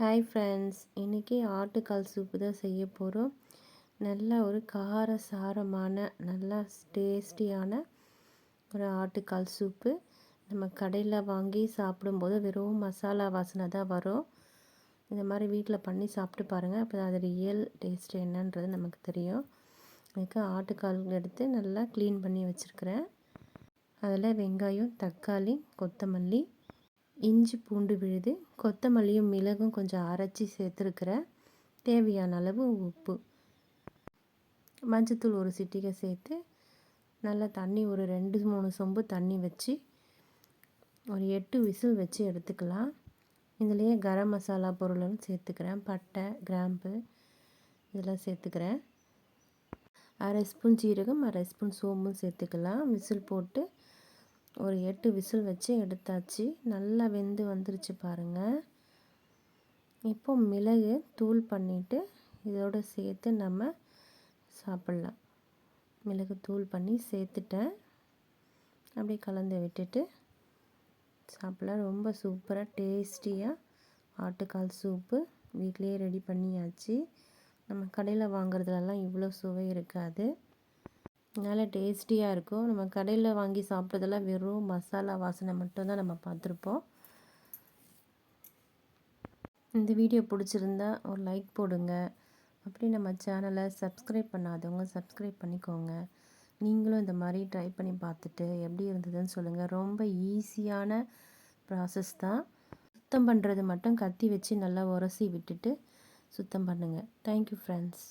Hi friends இன்றைக்கி ஆட்டுக்கால் soup தான் செய்ய போகிறோம் நல்ல ஒரு கார சாரமான நல்லா டேஸ்டியான ஒரு ஆட்டுக்கால் சூப்பு நம்ம கடையில் வாங்கி சாப்பிடும்போது வெறும் மசாலா வாசனை தான் வரும். இந்த மாதிரி வீட்டில் பண்ணி சாப்பிட்டு பாருங்கள் அப்போ அது ரியல் டேஸ்ட் என்னன்றது நமக்கு தெரியும். அதுக்கு ஆட்டுக்கால் எடுத்து நல்லா க்ளீன் பண்ணி வச்சுருக்கிறேன். அதில் வெங்காயம் தக்காளி கொத்தமல்லி இஞ்சி பூண்டு விழுது கொத்தமல்லியும் மிளகும் கொஞ்சம் அரைச்சி சேர்த்துருக்குறேன் தேவையான அளவு உப்பு. மஞ்சத்தூள் ஒரு சிட்டிகை சேர்த்து நல்லா தண்ணி ஒரு ரெண்டு மூணு சொம்பு தண்ணி வச்சு ஒரு எட்டு விசில் வச்சு எடுத்துக்கலாம். இதுலேயே கரம் மசாலா பொருளும் சேர்த்துக்கிறேன். பட்டை கிராம்பு இதெல்லாம் சேர்த்துக்கிறேன். அரை ஸ்பூன் ஜீரகம் அரை ஸ்பூன் சோம்பும் சேர்த்துக்கலாம். விசில் போட்டு ஒரு எட்டு விசில் வச்சு எடுத்தாச்சு. நல்லா வெந்து வந்துருச்சு பாருங்கள் இப்போ மிளகு தூள் பண்ணிவிட்டு இதோடு சேர்த்து நம்ம சாப்பிட்லாம். மிளகு தூள் பண்ணி சேர்த்துட்டேன். அப்படியே கலந்து விட்டுட்டு சாப்பிட்லாம். ரொம்ப சூப்பராக டேஸ்டியாக ஆட்டுக்கால் சூப்பு வீட்லேயே ரெடி பண்ணியாச்சு. நம்ம கடையில் வாங்குறதுலலாம் இவ்வளோ சுவை இருக்காது. நல்லா டேஸ்டியாக இருக்கும். நம்ம கடையில் வாங்கி சாப்பிட்றதெல்லாம் வெறும் மசாலா வாசனை மட்டும்தான் நம்ம பார்த்துருப்போம். இந்த வீடியோ பிடிச்சிருந்தா ஒரு லைக் போடுங்க. அப்படி நம்ம சேனலை சப்ஸ்கிரைப் பண்ணாதவங்க சப்ஸ்கிரைப் பண்ணிக்கோங்க. நீங்களும் இந்த மாதிரி ட்ரை பண்ணி பார்த்துட்டு எப்படி இருந்ததுன்னு சொல்லுங்கள் ரொம்ப ஈஸியான ப்ராசஸ் தான். சுத்தம் பண்ணுறது மட்டும் கத்தி வச்சு நல்லா உரசி விட்டுட்டு சுத்தம் பண்ணுங்கள் தேங்க்யூ ஃப்ரெண்ட்ஸ்